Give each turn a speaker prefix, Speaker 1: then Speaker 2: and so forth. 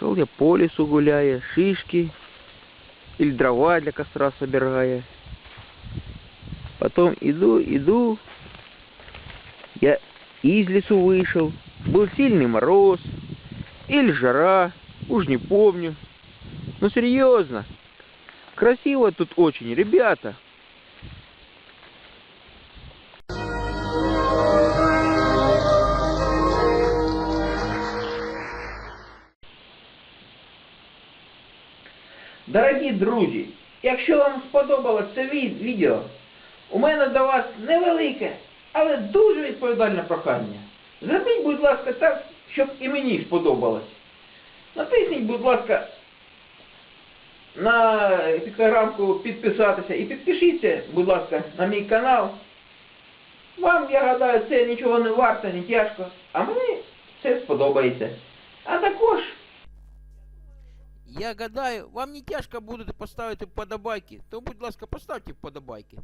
Speaker 1: Шел я по лесу гуляя, шишки или дрова для костра собирая. Потом иду, иду, я из лесу вышел, был сильный мороз или жара, уж не помню. Ну серьезно, красиво тут очень, ребята. Дорогі друзі, якщо вам сподобалось це відео, у мене до вас невелике, але дуже відповідальне прохання. Зробіть, будь ласка, так, щоб і мені сподобалось. Натисніть, будь ласка, на пікторамку підписатися і підпишіться, будь ласка, на мій канал. Вам, я гадаю, це нічого не варто, не тяжко, а мені це сподобається. А також
Speaker 2: Я гадаю, вам не тяжко буде поставити вподобайки, то, будь ласка, поставте вподобайки.